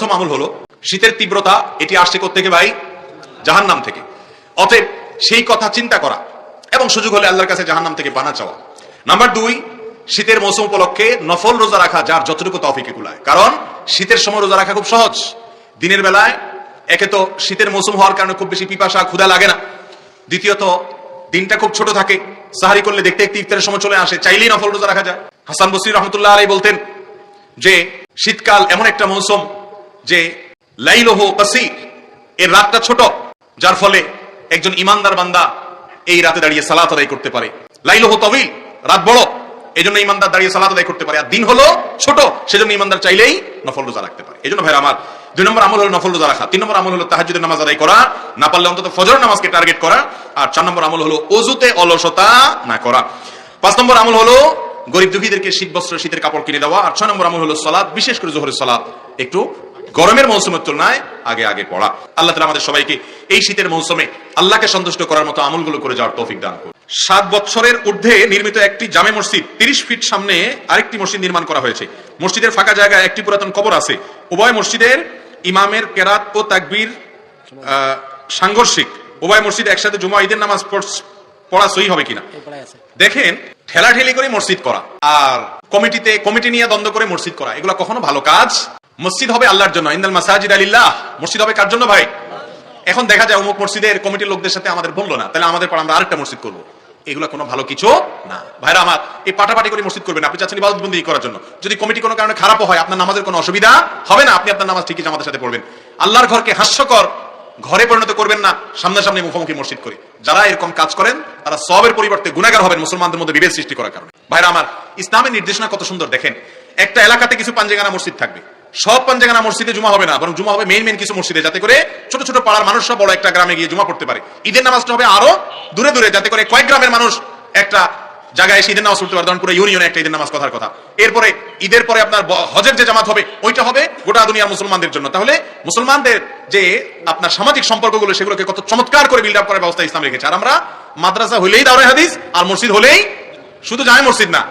প্রথম আমল হলো, শীতের তীব্রতা, এটি আসছে থেকে ভাই? জাহান্নাম থেকে। অতএব সেই কথা চিন্তা করা এবং সুযোগ হলে আল্লাহর কাছে জাহান্নাম থেকে পানা চাওয়া। নাম্বার দুই, শীতের মৌসুম উপলক্ষে নফল রোজা রাখা যার যতটুকু তফিকে কুলায়। কারণ শীতের সময় রোজা রাখা খুব সহজ। দিনের বেলায় একে তো শীতের মৌসুম হওয়ার কারণে খুব বেশি পিপাসা, ক্ষুধা লাগে না। দ্বিতীয়ত, দিনটা খুব ছোট থাকে। সাহারি করলে দেখতে দেখতে ইফতারের সময় চলে আসে, চাইলেই নফল রোজা রাখা যায়। হাসান বসির রহমতুল্লাহ আলাই বলতেন যে, শীতকাল এমন একটা মৌসুম যে লাইলহ কাসির, এর রাতটা ছোট, যার ফলে একজন ইমানদার বান্দা এই রাতে দাঁড়িয়ে সালাত আদায় করতে পারে। লাইলহ তবিল রাত বড় এই জন্য ইমানদার দাঁড়িয়ে সালাত আদায় করতে পারে। আর দিন হলো ছোট, সেজন্য ইমানদার চাইলেই নফল রোজা রাখতে পারে। এই জন্য ভাই আমার, দুই নম্বর আমল হলো নফল রোজা রাখা, তিন নম্বর আমল হলো তাহাজুদের নামাজ আদায় করা, না পারলে অন্তত ফজর নামাজকে টার্গেট করা, আর চার নম্বর আমল হলো অজুতে অলসতা না করা। পাঁচ নম্বর আমল হলো গরিব দুঃখীদেরকে শীত বস্ত্র শীতের কাপড় কিনে দেওয়া, আর ছয় নম্বর আমল হলো সালাদ বিশেষ করে জোহরের সালাদ একটু গরমের মৌসুমের তুলনায় আগে আগে পড়া। আল্লাহ তালা আমাদের সবাইকে এই শীতের মৌসুমে আল্লাহকে সন্তুষ্ট করার মতো আমলগুলো করে যাওয়ার তৌফিক দান করুন। সাত বছরের ঊর্ধ্বে নির্মিত একটি জামে মসজিদ তিরিশ ফিট সামনে আরেকটি মসজিদ নির্মাণ করা হয়েছে। মসজিদের ফাঁকা জায়গায় একটি পুরাতন কবর আছে। উভয় মসজিদের ইমামের কেরাত ও তাকবীর সাংঘর্ষিক। উভয় মসজিদ একসাথে জুমা ঈদের নামাজ পড়- সই হবে কিনা? দেখেন ঠেলাঠেলি করে মসজিদ করা। আর কমিটিতে কমিটি নিয়ে দ্বন্দ্ব করে মসজিদ করা। এগুলো কখনো ভালো কাজ মসজিদ হবে আল্লাহর জন্য। ইন্দাল মাসাজিদ আলিল্লাহ। মসজিদ হবে কার জন্য ভাই? এখন দেখা যায় অমুক মসজিদের কমিটির লোকদের সাথে আমাদের বলল না। তাহলে আমাদের পর আমরা আরেকটা মসজিদ করব। এগুলো কোনো ভালো কিছু না। ভাইরা আমার, এই পাটাপাটি করে মসজিদ করবেন। আপনি চাচ্ছেন ইবাদতবন্দি করার জন্য। যদি কমিটি কোনো কারণে খারাপ হয়, আপনার নামাজের কোনো অসুবিধা হবে না। আপনি আপনার নামাজ ঠিকই আমাদের সাথে পড়বেন। আল্লাহর ঘরকে হাস্যকর ঘরে পরিণত করবেন না। সামনাসামনি মুখোমুখি মসজিদ করে। যারা এরকম কাজ করেন, তারা সবের পরিবর্তে গুণাগার হবেন মুসলমানদের মধ্যে বিভেদ সৃষ্টি করার কারণে। ভাইরা আমার, ইসলামের নির্দেশনা কত সুন্দর দেখেন। একটা এলাকাতে কিছু পাঞ্জেগানা মসজিদ থাকবে। সব পাঞ্জেগানা মসজিদে জুমা হবে না, বরং জুমা হবে মেইন মেইন কিছু মসজিদে, যাতে করে ছোট ছোট পাড়ার মানুষরা বড় একটা গ্রামে গিয়ে জুমা পড়তে পারে। ঈদের নামাজটা হবে আরও দূরে দূরে, যাতে করে কয়েক গ্রামের মানুষ একটা জায়গায় এসে ঈদের নামাজ পড়তে পারে। ধরুন পুরো ইউনিয়নে একটা ঈদের নামাজ কথার কথা। এরপরে ঈদের পরে আপনার হজের যে জামাত হবে, ওইটা হবে গোটা দুনিয়ার মুসলমানদের জন্য। তাহলে মুসলমানদের যে আপনার সামাজিক সম্পর্কগুলো, সেগুলোকে কত চমৎকার করে বিল্ড আপ করার ব্যবস্থা ইসলাম রেখেছে। আর আমরা মাদ্রাসা হলেই দাওরাই হাদিস, আর মসজিদ হলেই শুধু জামে মসজিদ না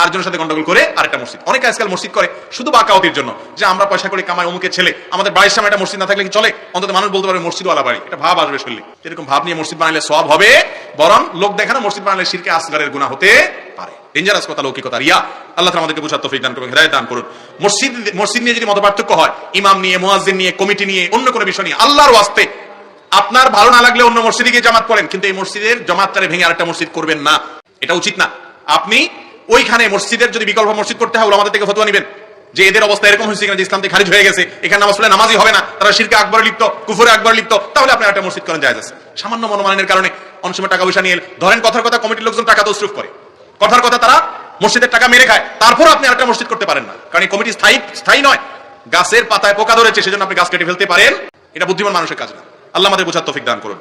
আরেকজনের সাথে গন্ডগোল করে আরেকটা মসজিদ। অনেকে আজকাল মসজিদ করে শুধু বাকাওতির জন্য। যে আমরা পয়সা করে, কামাই অমুকের ছেলে, আমাদের বাড়ির সামনে একটা মসজিদ না থাকলে কি চলে? অন্তত মানুষ বলতে পারবে মসজিদওয়ালা বাড়ি। এটা ভাব আসবে শরীরে। এরকম ভাব নিয়ে মসজিদ বানাইলে সব হবে, বরং লোক দেখানো মসজিদ বানাইলে শিরকে আসগারের গুণা হতে পারে। ডেঞ্জারাস কথা লৌকিকতা রিয়া, আল্লাহ আমাদেরকে বুঝার তৌফিক দান করুন দান করুন। মসজিদ মসজিদ নিয়ে যদি মত পার্থক্য হয়, ইমাম নিয়ে, মুয়াজ্জিন নিয়ে, কমিটি নিয়ে, অন্য কোনো বিষয় নিয়ে, আল্লাহর ওয়াস্তে আপনার ভালো না লাগলে অন্য মসজিদে গিয়ে জামাত পড়েন, কিন্তু এই মসজিদের জামাতটারে ভেঙে আরেকটা মসজিদ করবেন না। এটা উচিত না। আপনি ওইখানে মসজিদের যদি বিকল্প মসজিদ করতে হয় ওলামাদের থেকে ফতোয়া নেবেন। যে এদের অবস্থা এরকম হয়েছে যে ইসলাম থেকে খারিজ হয়ে গেছে, এখানে নামাজ পড়লে নামাজই হবে না, তারা শিরকে আকবর লিপ্ত, কুফুরে আকবর লিপ্ত, তাহলে আপনি একটা মসজিদ করেন যায় সামান্য মনোমানের কারণে অনেক সময় টাকা পয়সা নিয়ে ধরেন কথার কথা, কমিটির লোকজন টাকা তসরুফ করে। কথার কথা তারা মসজিদের টাকা মেরে খায়, তারপর আপনি আরেকটা মসজিদ করতে পারেন না। কারণ এই কমিটি স্থায়ী স্থায়ী নয়। গাছের পাতায় পোকা ধরেছে, সেজন্য আপনি গাছ কেটে ফেলতে পারেন। এটা বুদ্ধিমান মানুষের কাজ না। আল্লাহ আমাদের বোঝার তৌফিক দান করুন।